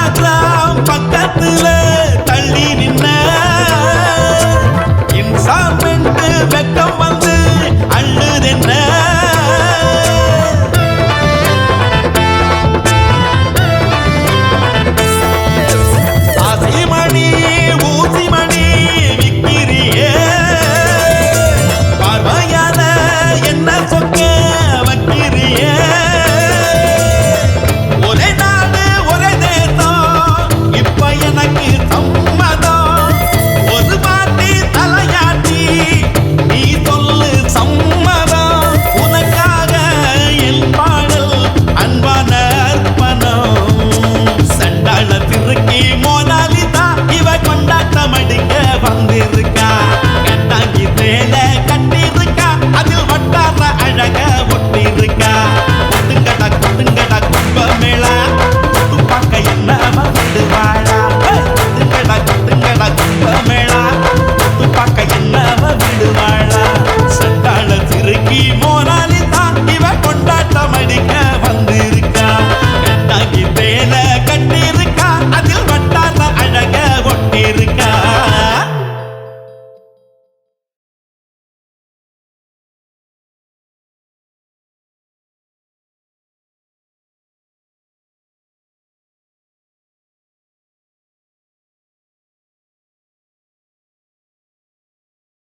பார்க்கலாம் பக்கத்துல தள்ளி நின்ன. இன்சார்மெண்ட் வெக்கம்